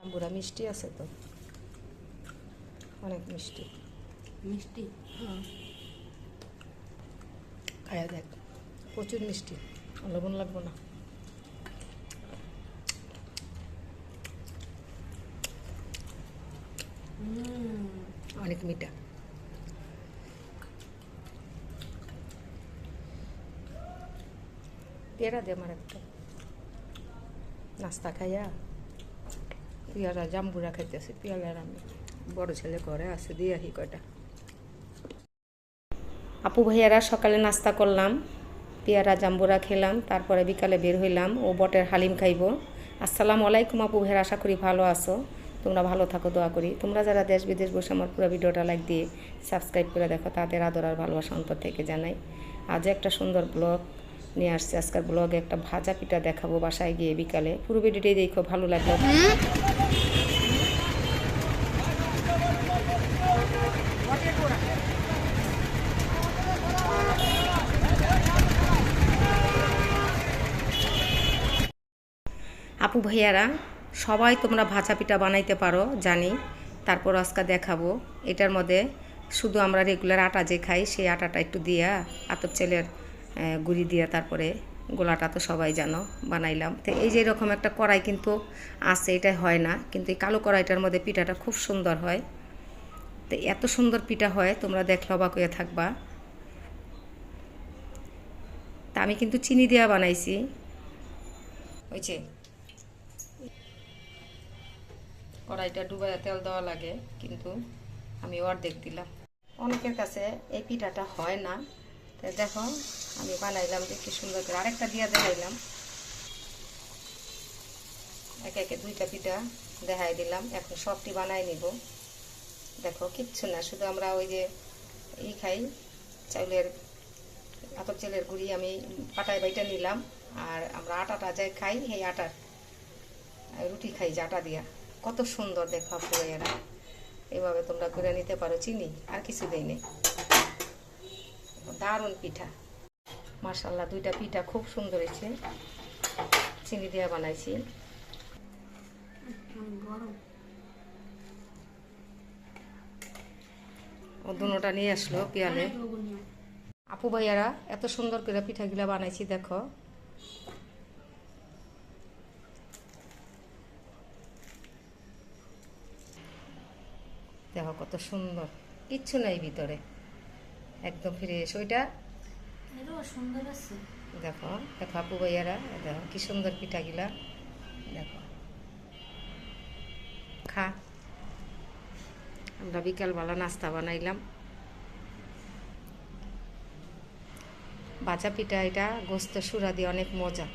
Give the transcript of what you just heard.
জাম্বুরা মিষ্টি আছে তো। অনেক মিষ্টি। মিষ্টি? হ্যাঁ খায়া দেখ প্রচুর মিষ্টি লবণ লাগবো না। অনেক মিঠা। পেয়ারা দে আমার একটা। নাস্তা খাইয়া পেয়ারা, জাম্বুরা খাইতেছে, পেয়ারার আমি বড় ছেলে ঘরে আছে, দিয়ে আহি কয়টা। আপু ভাইয়ারা, সকালে নাস্তা করলাম, পেয়ারা, জাম্বুরা খেলাম, তারপরে বিকালে বের হইলাম, ও বটের হালিম খাইব। আসসালামু আলাইকুম আপু ভাইয়ারা, আশা করি ভালো আছো। তোমরা ভালো থাকো, দোয়া করি। তোমরা যারা দেশ বিদেশ বসে আমার পুরো ভিডিওটা লাইক দিয়ে সাবস্ক্রাইব করে দেখো, তাদের আদর আর ভালোবাসা অন্তর থেকে জানাই। আজ একটা সুন্দর ব্লগ নিয়ে আসছি। আজকের ব্লগে একটা ভাজা পিঠা দেখাবো বাসায় গিয়ে বিকালে। পুরো ভিডিওটাই দেখো, ভালো লাগল। আপু ভাইয়ারা, সবাই তোমরা ভাজা পিঠা বানাইতে পারো, জানি। তারপর আজকে দেখাবো। এটার মধ্যে শুধু আমরা রেগুলার আটা যে খাই, সেই আটাটা একটু দিয়া আতপ চেলের গুঁড়ি দিয়া তারপরে গোলাটা তো সবাই জানো, বানাইলাম। তো এই যে এরকম একটা কড়াই কিন্তু আছে, এটা হয় না। কিন্তু এই কালো কড়াইটার মধ্যে পিঠাটা খুব সুন্দর হয়। তো এত সুন্দর পিঠা হয়, তোমরা দেখলে অবাক হয়ে থাকবা। তা আমি কিন্তু চিনি দেওয়া বানাইছি। হয়েছে কড়াইটা ডুবাইয়া তেল দেওয়া লাগে, কিন্তু আমি অর্ধেক দিলাম। অনেকের কাছে এই পিঠাটা হয় না। তো দেখো, আমি বানাইলাম যে কি সুন্দর করে। আরেকটা দিয়া দেখাইলাম। একে একে দুইটা পিঠা দেখাই দিলাম। এখন সবটি বানাই নিব। দেখো, কিচ্ছু না। শুধু আমরা ওই যে ই খাই, চাউলের আতপ চালের গুঁড়ি আমি পাটায় বাইটা নিলাম। আর আমরা আটাটা যাই খাই, সেই আটার, রুটি খাই যে আটা দিয়া। কত সুন্দর দেখা এরা এইভাবে তোমরা করে নিতে পারো চিনি আর কিছু দেই নেই। দারুণ পিঠা। মার্শাল্লাহ দুইটা পিঠা খুব সুন্দর হয়েছে। চিনি দেওয়া বানাইছি। ও দুনোটা নিয়ে আসলো পিয়ালে। আপু ভাইয়ারা এত সুন্দর করে পিঠাগুলা বানাইছি দেখো। দেখো কত সুন্দর। কিচ্ছু নাই ভিতরে। একদম ফ্রেশ ওইটা? সুন্দর আছে। দেখো দেখো আপু ভাইয়ারা দেখো কি সুন্দর পিঠাগুলা। দেখো। খা। আমরা বিকালবেলা নাস্তা বানাইলাম। বাজা পিঠা এটা গোস্ত সুরা দিয়ে অনেক মজা।